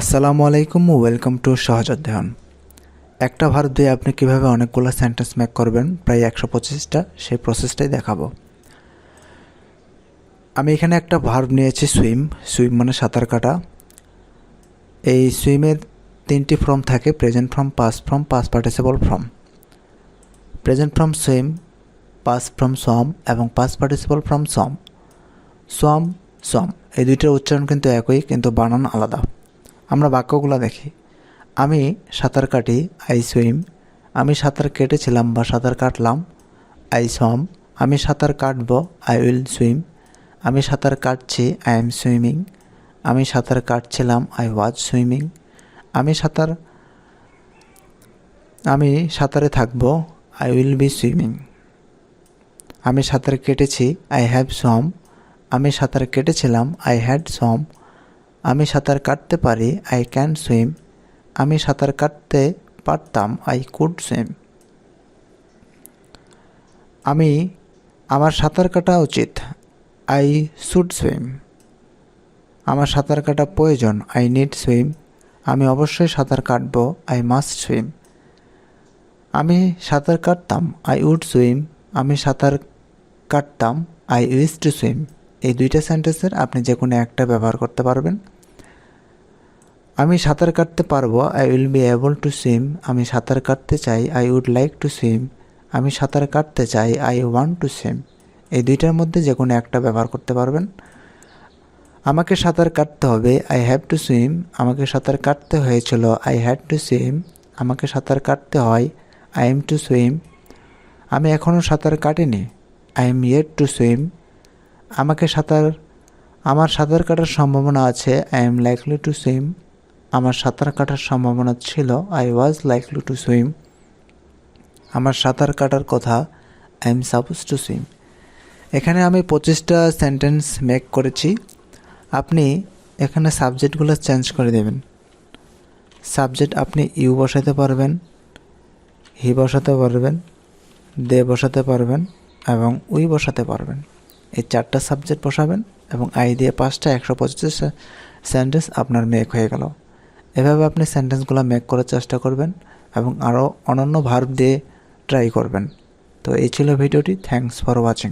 আসসালামু আলাইকুম welcome to সহজ অধ্যয়ন। একটা ভার দিয়ে আপনি কীভাবে অনেকগুলো সেন্টেন্স মেক করবেন, প্রায় একশো পঁচিশটা, সেই প্রসেসটাই দেখাবো। আমি এখানে একটা ভার্ব নিয়েছি সুইম সুইম মানে সাঁতার কাটা। এই সুইমের তিনটি ফর্ম থাকে, present form past form past participle form. Present form swim past form swam এবং পাস পার্টিসিপল ফ্রম সম। সম সম, এই দুইটার উচ্চারণ কিন্তু একই, কিন্তু বানান আলাদা। আমরা বাক্যগুলো দেখি। আমি সাঁতার কাটি, আই সুইম। আমি সাঁতার কেটেছিলাম বা সাঁতার কাটলাম, আই সম। আমি সাঁতার কাটব, আই উইল সুইম। আমি সাঁতার কাটছি, আই এম সুইমিং। আমি সাঁতার কাটছিলাম, আই ওয়াজ সুইমিং। আমি সাঁতার, আমি সাঁতারে থাকব, আই উইল বি সুইমিং। আমি সাঁতার কেটেছি, আই হ্যাভ সম। আমি সাঁতার কেটেছিলাম, আই হ্যাড সম। আমি সাঁতার কাটতে পারি আই ক্যান সুইম আমি সাঁতার কাটতে পারতাম আই কুড সুইম আমি, আমার সাঁতার কাটা উচিত আই শুড সুইম আমার সাঁতার কাটা প্রয়োজন আই নিড সুইম আমি অবশ্যই সাঁতার কাটব আই মাস্ট সুইম আমি সাঁতার কাটতাম আই উড সুইম আমি সাঁতার কাটতাম আই উইস টু সুইম এই দুইটা সেন্টেন্সের আপনি যে কোনো একটা ব্যবহার করতে পারবেন। আমি সাঁতার কাটতে পারব I will be able to swim আমি সাঁতার কাটতে চাই I would like to swim আমি সাঁতার কাটতে চাই আই ওয়ান্ট টু সুইম এই দুইটার মধ্যে যে কোনো একটা ব্যবহার করতে পারবেন। আমাকে সাঁতার কাটতে হবে আই হ্যাভ টু সুইম আমাকে সাঁতার কাটতে হয়েছিল আই হ্যাড টু সুইম আমাকে সাঁতার কাটতে হয় আই এম টু সুইম আমি এখনও সাঁতার কাটিনি I am yet to swim আমাকে সাঁতার, আমার সাঁতার কাটার সম্ভাবনা আছে I am likely to swim আমার সাঁতার কাটার সম্ভাবনা ছিল I was likely to swim আমার সাঁতার কাটার কথা I am suppose to swim এখানে আমি পঁচিশটা সেন্টেন্স মেক করেছি। আপনি এখানে সাবজেক্টগুলো চেঞ্জ করে দেবেন। সাবজেক্ট আপনি ইউ বসাতে পারবেন হি বসাতে পারবেন দে বসাতে পারবেন এবং উই বসাতে পারবেন। এই চারটা সাবজেক্ট বসাবেন এবং আই দিয়ে পাঁচটা, একশো পঁচিশ সেন্টেন্স আপনার মেক হয়ে গেল। এভাবে আপনি সেন্টেন্সগুলো মেক করার চেষ্টা করবেন এবং আরও অনন্য ভার্ব দিয়ে ট্রাই করবেন। তো এই ছিল ভিডিওটি। Thanks for watching